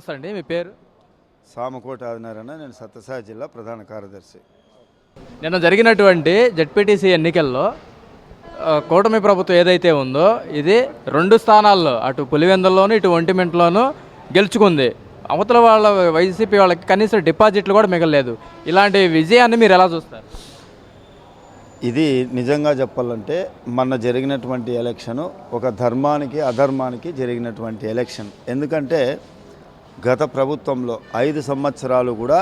నమస్తే అండి మీ పేరు? సామకోట ఆదినారాయణ నేను సత్యసాయి జిల్లా ప్రధాన కార్యదర్శి. నిన్న జరిగినటువంటి జడ్పీటీసీ ఎన్నికల్లో కూటమి ప్రభుత్వం ఏదైతే ఉందో ఇది రెండు స్థానాల్లో అటు పులివెందుల్లోనూ ఇటు ఒంటిమింట్లోనూ గెలుచుకుంది. అవతల వాళ్ళ వైసీపీ వాళ్ళకి కనీసం డిపాజిట్లు కూడా మిగలలేదు. ఇలాంటి విజయాన్ని మీరు ఎలా చూస్తారు? ఇది నిజంగా చెప్పాలంటే మొన్న జరిగినటువంటి ఎలక్షను ఒక ధర్మానికి అధర్మానికి జరిగినటువంటి ఎలక్షన్. ఎందుకంటే గత ప్రభుత్వంలో ఐదు సంవత్సరాలు కూడా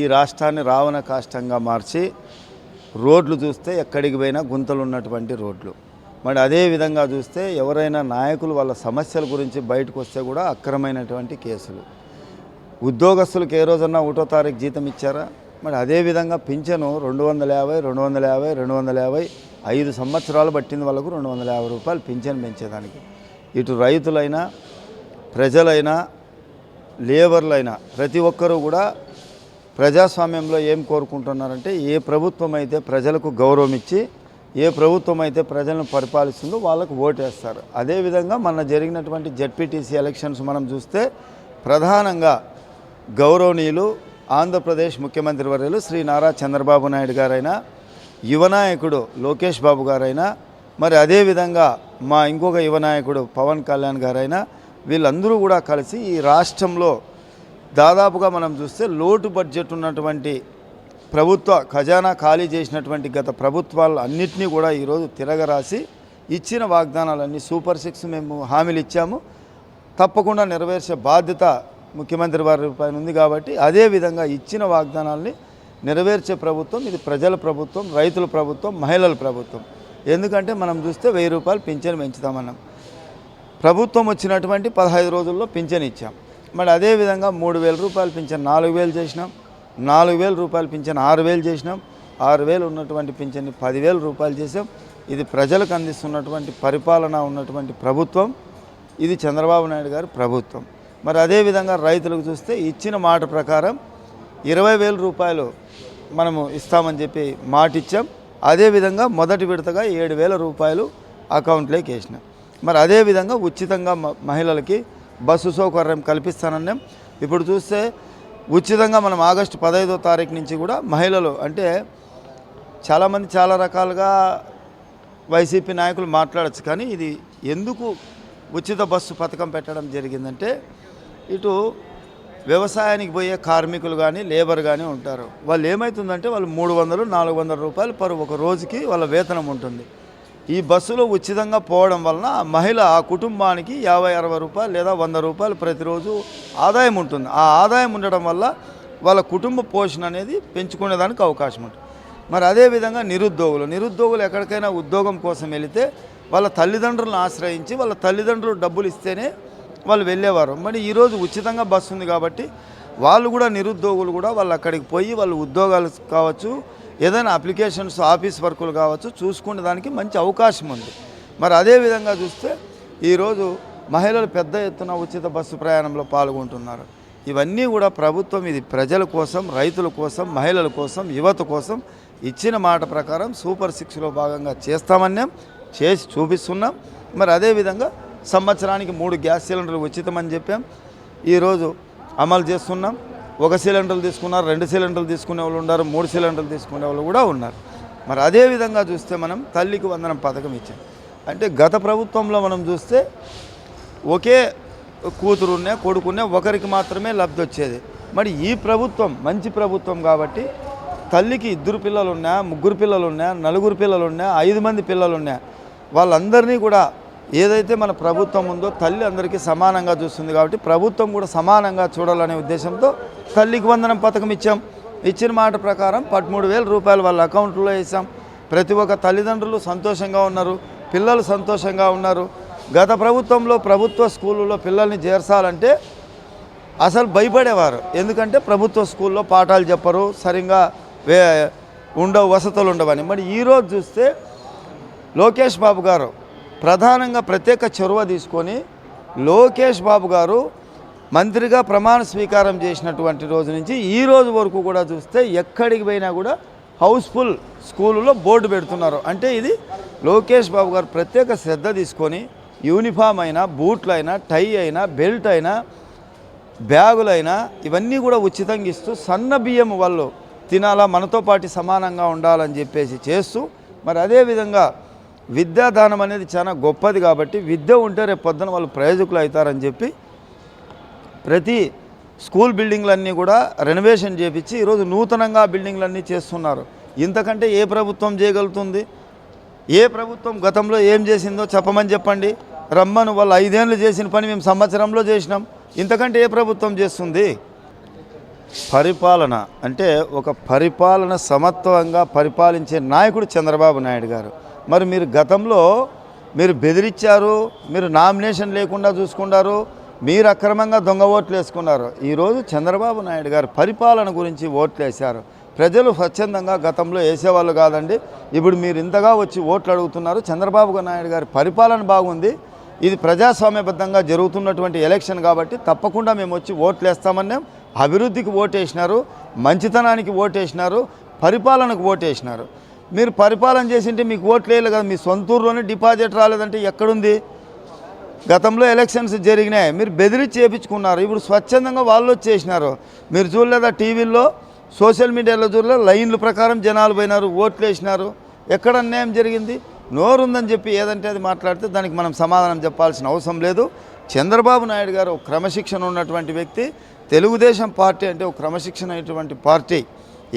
ఈ రాష్ట్రాన్ని రావణ కాష్టంగా మార్చి రోడ్లు చూస్తే ఎక్కడికి పోయినా గుంతలు ఉన్నటువంటి రోడ్లు. మరి అదే విధంగా చూస్తే ఎవరైనా నాయకులు వాళ్ళ సమస్యల గురించి బయటకు వస్తే కూడా అక్రమైనటువంటి కేసులు. ఉద్యోగస్తులకు ఏ రోజన్నా ఒకటో తారీఖు జీతం ఇచ్చారా? మరి అదే విధంగా పింఛను రెండు వందల యాభై రెండు వందల యాభై రెండు వందల యాభై ఐదు సంవత్సరాలు పట్టింది వాళ్ళకు రెండు వందల యాభై రూపాయలు పింఛన్ పెంచేదానికి. ఇటు రైతులైనా ప్రజలైనా లేబర్లైనా ప్రతి ఒక్కరూ కూడా ప్రజాస్వామ్యంలో ఏం కోరుకుంటున్నారంటే ఏ ప్రభుత్వం అయితే ప్రజలకు గౌరవం ఇచ్చి ఏ ప్రభుత్వం అయితే ప్రజలను పరిపాలిస్తుందో వాళ్ళకు ఓటేస్తారు. అదేవిధంగా మన జరిగినటువంటి జడ్పీటీసీ ఎలక్షన్స్ మనం చూస్తే ప్రధానంగా గౌరవనీయులు ఆంధ్రప్రదేశ్ ముఖ్యమంత్రి వర్యులు శ్రీ నారా చంద్రబాబు నాయుడు గారైనా యువనాయకుడు లోకేష్ బాబు గారైనా మరి అదేవిధంగా మా ఇంకొక యువనాయకుడు పవన్ కళ్యాణ్ గారైనా వీళ్ళందరూ కూడా కలిసి ఈ రాష్ట్రంలో దాదాపుగా మనం చూస్తే లోటు బడ్జెట్ ఉన్నటువంటి ప్రభుత్వ ఖజానా ఖాళీ చేసినటువంటి గత ప్రభుత్వాలు అన్నింటినీ కూడా ఈరోజు తిరగరాసి ఇచ్చిన వాగ్దానాలన్నీ సూపర్ సిక్స్ మేము హామీలు ఇచ్చాము. తప్పకుండా నెరవేర్చే బాధ్యత ముఖ్యమంత్రి వారి పైన ఉంది కాబట్టి అదే విధంగా ఇచ్చిన వాగ్దానాల్ని నెరవేర్చే ప్రభుత్వం ఇది ప్రజల ప్రభుత్వం రైతుల ప్రభుత్వం మహిళల ప్రభుత్వం. ఎందుకంటే మనం చూస్తే వెయ్యి రూపాయలు పింఛను పెంచుతామన్నాం. ప్రభుత్వం వచ్చినటువంటి పదహైదు రోజుల్లో పింఛన్ ఇచ్చాం. మరి అదేవిధంగా మూడు వేల రూపాయలు పింఛన్ నాలుగు వేలు చేసినాం. నాలుగు వేల రూపాయలు పింఛన్ ఆరు వేలు చేసినాం. ఆరు వేలు ఉన్నటువంటి పింఛన్ని పదివేల రూపాయలు చేసాం ఇది ప్రజలకు అందిస్తున్నటువంటి పరిపాలన ఉన్నటువంటి ప్రభుత్వం. ఇది చంద్రబాబు నాయుడు గారి ప్రభుత్వం. మరి అదేవిధంగా రైతులకు చూస్తే ఇచ్చిన మాట ప్రకారం ఇరవై వేల రూపాయలు మనము ఇస్తామని చెప్పి మాట ఇచ్చాం అదేవిధంగా మొదటి విడతగా ఏడు వేల రూపాయలు అకౌంట్లోకి వేసినాం. మరి అదేవిధంగా ఉచితంగా మ- మహిళలకి బస్సు సౌకర్యం కల్పిస్తానన్నాం ఇప్పుడు చూస్తే ఉచితంగా మనం ఆగస్టు పదహైదో తారీఖు నుంచి కూడా మహిళలు అంటే చాలామంది చాలా రకాలుగా వైసీపీ నాయకులు మాట్లాడచ్చు కానీ ఇది ఎందుకు ఉచిత బస్సు పథకం పెట్టడం జరిగిందంటే ఇటు వ్యవసాయానికి పోయే కార్మికులు కానీ లేబర్ కానీ ఉంటారు. వాళ్ళు ఏమవుతుందంటే వాళ్ళు మూడు వందలు నాలుగు వందల రూపాయలు పర్ ఒక రోజుకి వాళ్ళ వేతనం ఉంటుంది. ఈ బస్సులో ఉచితంగా పోవడం వలన మహిళ ఆ కుటుంబానికి యాభై అరవై రూపాయలు లేదా వంద రూపాయలు ప్రతిరోజు ఆదాయం ఉంటుంది. ఆ ఆదాయం ఉండడం వల్ల వాళ్ళ కుటుంబ పోషణ అనేది పెంచుకునేదానికి అవకాశం ఉంటుంది. మరి అదేవిధంగా నిరుద్యోగులు నిరుద్యోగులు ఎక్కడికైనా ఉద్యోగం కోసం వెళితే వాళ్ళ తల్లిదండ్రులను ఆశ్రయించి వాళ్ళ తల్లిదండ్రులు డబ్బులు ఇస్తేనే వాళ్ళు వెళ్ళేవారు. మరి ఈరోజు ఉచితంగా బస్సు ఉంది కాబట్టి వాళ్ళు కూడా నిరుద్యోగులు కూడా వాళ్ళు అక్కడికి పోయి వాళ్ళు ఉద్యోగాలు కావచ్చు ఏదైనా అప్లికేషన్స్ ఆఫీస్ వర్కులు కావచ్చు చూసుకునే దానికి మంచి అవకాశం ఉంది. మరి అదేవిధంగా చూస్తే ఈరోజు మహిళలు పెద్ద ఎత్తున ఉచిత బస్సు ప్రయాణంలో పాల్గొంటున్నారు. ఇవన్నీ కూడా ప్రభుత్వం ఇది ప్రజల కోసం రైతుల కోసం మహిళల కోసం యువత కోసం ఇచ్చిన మాట ప్రకారం సూపర్ సిక్స్లో భాగంగా చేస్తామన్నాం చేసి చూపిస్తున్నాం. మరి అదేవిధంగా సంవత్సరానికి మూడు గ్యాస్ సిలిండర్లు ఉచితమని చెప్పాం. ఈరోజు అమలు చేస్తున్నాం. ఒక సిలిండర్లు తీసుకున్నారు రెండు సిలిండర్లు తీసుకునే వాళ్ళు ఉన్నారు మూడు సిలిండర్లు తీసుకునే వాళ్ళు కూడా ఉన్నారు. మరి అదే విధంగా చూస్తే మనం తల్లికి వందనం పథకం ఇచ్చాం. అంటే గత ప్రభుత్వంలో మనం చూస్తే ఒకే కూతురున్నే కొడుకునే ఒకరికి మాత్రమే లబ్ధి వచ్చేది. మరి ఈ ప్రభుత్వం మంచి ప్రభుత్వం కాబట్టి తల్లికి ఇద్దరు పిల్లలు ఉన్నాయా ముగ్గురు పిల్లలు ఉన్నాయా నలుగురు పిల్లలు ఉన్నాయా ఐదు మంది పిల్లలు ఉన్నా వాళ్ళందరినీ కూడా ఏదైతే మన ప్రభుత్వం ఉందో తల్లి అందరికీ సమానంగా చూస్తుంది కాబట్టి ప్రభుత్వం కూడా సమానంగా చూడాలనే ఉద్దేశంతో తల్లికి వందనం పథకం ఇచ్చాం. ఇచ్చిన మాట ప్రకారం పదమూడు వేల రూపాయలు వాళ్ళ అకౌంట్లో వేసాం. ప్రతి ఒక్క తల్లిదండ్రులు సంతోషంగా ఉన్నారు. పిల్లలు సంతోషంగా ఉన్నారు. గత ప్రభుత్వంలో ప్రభుత్వ స్కూళ్ళలో పిల్లల్ని చేర్చాలంటే అసలు భయపడేవారు. ఎందుకంటే ప్రభుత్వ స్కూల్లో పాఠాలు చెప్పరు సరిగా వే ఉండవు వసతులు ఉండవని. మరి ఈరోజు చూస్తే లోకేష్ బాబు గారు ప్రధానంగా ప్రత్యేక చొరవ తీసుకొని లోకేష్ బాబు గారు మంత్రిగా ప్రమాణ స్వీకారం చేసినటువంటి రోజు నుంచి ఈ రోజు వరకు కూడా చూస్తే ఎక్కడికి పోయినా కూడా హౌస్ఫుల్ స్కూలులో బోర్డు పెడుతున్నారు. అంటే ఇది లోకేష్ బాబు గారు ప్రత్యేక శ్రద్ధ తీసుకొని యూనిఫామ్ అయినా బూట్లు అయినా టై అయినా బెల్ట్ అయినా బ్యాగులైనా ఇవన్నీ కూడా ఉచితంగా ఇస్తూ సన్న బియ్యం వాళ్ళు తినాలా మనతో పాటు సమానంగా ఉండాలని చెప్పేసి చేస్తూ మరి అదేవిధంగా విద్యాదానం అనేది చాలా గొప్పది కాబట్టి విద్య ఉంటే రేపు పొద్దున వాళ్ళు ప్రయోజకులు అవుతారని చెప్పి ప్రతి స్కూల్ బిల్డింగ్లన్నీ కూడా రెనోవేషన్ చేపించి ఈరోజు నూతనంగా బిల్డింగ్లన్నీ చేస్తున్నారు. ఇంతకంటే ఏ ప్రభుత్వం చేయగలుగుతుంది? ఏ ప్రభుత్వం గతంలో ఏం చేసిందో చెప్పమని చెప్పండి. రమ్మను వాళ్ళు ఐదేళ్ళు చేసిన పని మేము సంవత్సరంలో చేసినాం. ఇంతకంటే ఏ ప్రభుత్వం చేస్తుంది? పరిపాలన అంటే ఒక పరిపాలన సమత్వంగా పరిపాలించే నాయకుడు చంద్రబాబు నాయుడు గారు. మరి మీరు గతంలో మీరు బెదిరించారు మీరు నామినేషన్ లేకుండా చూసుకున్నారు మీరు అక్రమంగా దొంగ ఓట్లు వేసుకున్నారు. ఈరోజు చంద్రబాబు నాయుడు గారు పరిపాలన గురించి ఓట్లు వేశారు. ప్రజలు స్వచ్ఛందంగా గతంలో వేసేవాళ్ళు కాదండి. ఇప్పుడు మీరు ఇంతగా వచ్చి ఓట్లు అడుగుతున్నారు. చంద్రబాబు నాయుడు గారి పరిపాలన బాగుంది. ఇది ప్రజాస్వామ్యబద్ధంగా జరుగుతున్నటువంటి ఎలక్షన్ కాబట్టి తప్పకుండా మేము వచ్చి ఓట్లు వేస్తామన్నాం. అభివృద్ధికి ఓటేసినారు మంచితనానికి ఓటేసినారు పరిపాలనకు ఓటేసినారు. మీరు పరిపాలన చేసింటే మీకు ఓట్లు వేయలేదు కదా మీ సొంతూరులోనే డిపాజిట్ రాలేదంటే ఎక్కడుంది? గతంలో ఎలక్షన్స్ జరిగినాయి మీరు బెదిరించి చేపించుకున్నారు ఇప్పుడు స్వచ్ఛందంగా వాళ్ళు వచ్చేసినారు. మీరు చూడలేదా టీవీల్లో సోషల్ మీడియాలో చూడలేదు లైన్ల ప్రకారం జనాలు పోయినారు ఓట్లు వేసినారు. ఎక్కడ అన్యాయం జరిగింది? నోరుందని చెప్పి ఏదంటే అది మాట్లాడితే దానికి మనం సమాధానం చెప్పాల్సిన అవసరం లేదు. చంద్రబాబు నాయుడు గారు ఒక క్రమశిక్షణ ఉన్నటువంటి వ్యక్తి తెలుగుదేశం పార్టీ అంటే ఒక క్రమశిక్షణ అయినటువంటి పార్టీ.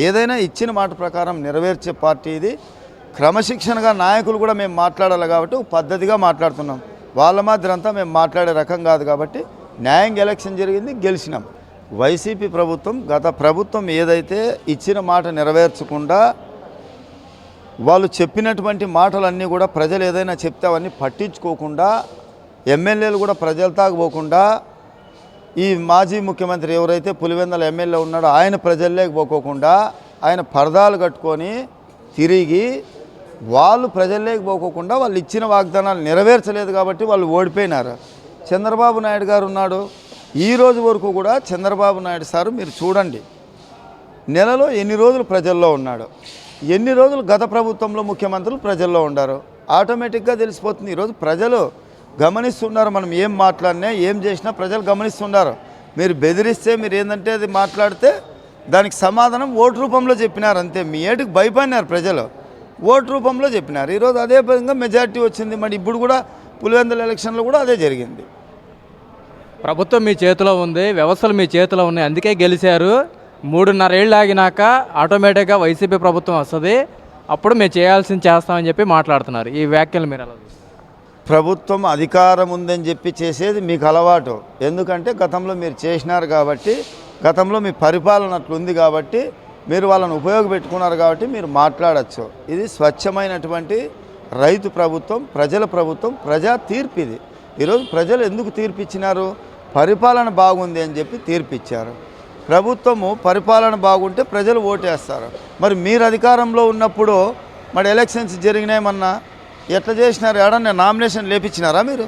ఏదైనా ఇచ్చిన మాట ప్రకారం నెరవేర్చే పార్టీ ఇది. క్రమశిక్షణగా నాయకులు కూడా మేము మాట్లాడాలి కాబట్టి పద్ధతిగా మాట్లాడుతున్నాం. వాళ్ళ మాదిరంతా మేము మాట్లాడే రకం కాదు కాబట్టి న్యాయంగా ఎలక్షన్ జరిగింది గెలిచినాం. వైసీపీ ప్రభుత్వం గత ప్రభుత్వం ఏదైతే ఇచ్చిన మాట నెరవేర్చకుండా వాళ్ళు చెప్పినటువంటి మాటలన్నీ కూడా ప్రజలు ఏదైనా చెప్తే అవన్నీ పట్టించుకోకుండా ఎమ్మెల్యేలు కూడా ప్రజలతో పోకుండా ఈ మాజీ ముఖ్యమంత్రి ఎవరైతే పులివెందల ఎమ్మెల్యే ఉన్నాడో ఆయన ప్రజల్లోకి పోకోకుండా ఆయన పరదాలు కట్టుకొని తిరిగి వాళ్ళు ప్రజల్లోకి పోకోకుండా వాళ్ళు ఇచ్చిన వాగ్దానాలు నెరవేర్చలేదు కాబట్టి వాళ్ళు ఓడిపోయినారు. చంద్రబాబు నాయుడు గారు ఉన్నాడు. ఈ రోజు వరకు కూడా చంద్రబాబు నాయుడు సారు మీరు చూడండి. నెలలో ఎన్ని రోజులు ప్రజల్లో ఉన్నాడు? ఎన్ని రోజులు గత ప్రభుత్వంలో ముఖ్యమంత్రులు ప్రజల్లో ఉండారు? ఆటోమేటిక్గా తెలిసిపోతుంది. ఈరోజు ప్రజలు గమనిస్తున్నారు మనం ఏం మాట్లాడినా ఏం చేసినా ప్రజలు గమనిస్తున్నారు. మీరు బెదిరిస్తే మీరు ఏంటంటే అది మాట్లాడితే దానికి సమాధానం ఓటు రూపంలో చెప్పినారు అంతే. మీ ఏటుకు భయపడినారు ప్రజలు. ఓటు రూపంలో చెప్పినారు. ఈరోజు అదే విధంగా మెజారిటీ వచ్చింది. మరి ఇప్పుడు కూడా పులివెందుల ఎలక్షన్లో కూడా అదే జరిగింది. ప్రభుత్వం మీ చేతిలో ఉంది. వ్యవస్థలు మీ చేతిలో ఉన్నాయి. అందుకే గెలిచారు. మూడున్నరేళ్ళు ఆగినాక ఆటోమేటిక్గా వైసీపీ ప్రభుత్వం వస్తుంది. అప్పుడు మేము చేయాల్సింది చేస్తామని చెప్పి మాట్లాడుతున్నారు. ఈ వ్యాఖ్యలు మీరు అలా ప్రభుత్వం అధికారం ఉందని చెప్పి చేసేది మీకు అలవాటు. ఎందుకంటే గతంలో మీరు చేసినారు కాబట్టి గతంలో మీ పరిపాలన అట్లుంది కాబట్టి మీరు వాళ్ళని ఉపయోగపెట్టుకున్నారు కాబట్టి మీరు మాట్లాడచ్చు. ఇది స్వచ్ఛమైనటువంటి రైతు ప్రభుత్వం ప్రజల ప్రభుత్వం ప్రజా తీర్పు ఇది. ఈరోజు ప్రజలు ఎందుకు తీర్పిచ్చినారు? పరిపాలన బాగుంది అని చెప్పి తీర్పిచ్చారు. ప్రభుత్వము పరిపాలన బాగుంటే ప్రజలు ఓటేస్తారు. మరి మీరు అధికారంలో ఉన్నప్పుడు మరి ఎలక్షన్స్ జరిగినాయమన్నా ఎట్లా చేసినారు? ఏడన్నా నామినేషన్ లేపించినారా మీరు?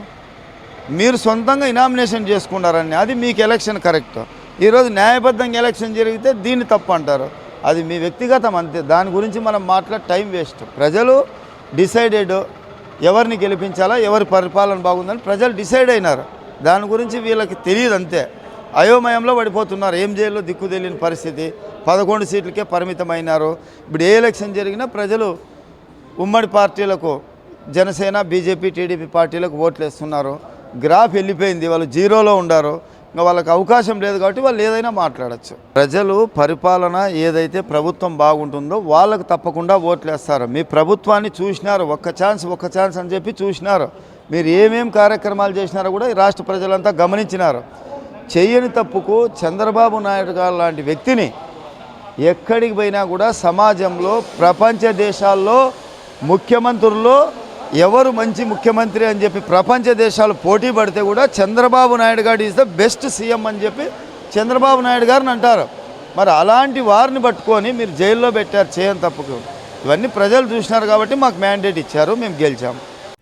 మీరు సొంతంగా నామినేషన్ చేసుకున్నారని. అది మీకు ఎలక్షన్ కరెక్ట్. ఈరోజు న్యాయబద్ధంగా ఎలక్షన్ జరిగితే దీన్ని తప్పు అంటారు. అది మీ వ్యక్తిగతం అంతే. దాని గురించి మనం మాట్లాడే టైం వేస్ట్. ప్రజలు డిసైడెడ్ ఎవరిని గెలిపించాలా ఎవరి పరిపాలన బాగుందని ప్రజలు డిసైడ్ అయినారు. దాని గురించి వీళ్ళకి తెలియదు అంతే. అయోమయంలో పడిపోతున్నారు. ఏం చేయాలో దిక్కు తెలియని పరిస్థితి. పదకొండు సీట్లకే పరిమితమైనారు. ఇప్పుడు ఏ ఎలక్షన్ జరిగినా ప్రజలు ఉమ్మడి పార్టీలకు జనసేన బీజేపీ టీడీపీ పార్టీలకు ఓట్లు వేస్తున్నారు. గ్రాఫ్ వెళ్ళిపోయింది. వాళ్ళు జీరోలో ఉండారు. ఇంకా వాళ్ళకి అవకాశం లేదు కాబట్టి వాళ్ళు ఏదైనా మాట్లాడచ్చు. ప్రజలు పరిపాలన ఏదైతే ప్రభుత్వం బాగుంటుందో వాళ్ళకు తప్పకుండా ఓట్లు వేస్తారు. మీ ప్రభుత్వాన్ని చూసినారు. ఒక్క ఛాన్స్ ఒక్క ఛాన్స్ అని చెప్పి చూసినారు. మీరు ఏమేం కార్యక్రమాలు చేసినారో కూడా ఈ రాష్ట్ర ప్రజలంతా గమనించినారు. చేయని తప్పుకు చంద్రబాబు నాయుడు గారు లాంటి వ్యక్తిని ఎక్కడికి పోయినా కూడా సమాజంలో ప్రపంచ దేశాల్లో ముఖ్యమంత్రుల్లో ఎవరు మంచి ముఖ్యమంత్రి అని చెప్పి ప్రపంచ దేశాలు పోటీ పడితే కూడా చంద్రబాబు నాయుడు గారు ఈజ్ ద బెస్ట్ సీఎం అని చెప్పి చంద్రబాబు నాయుడు గారిని అంటారు. మరి అలాంటి వారిని పట్టుకొని మీరు జైల్లో పెట్టారు చేయని తప్పుకు. ఇవన్నీ ప్రజలు చూసినారు కాబట్టి మాకు మ్యాండేట్ ఇచ్చారు మేము గెలిచాము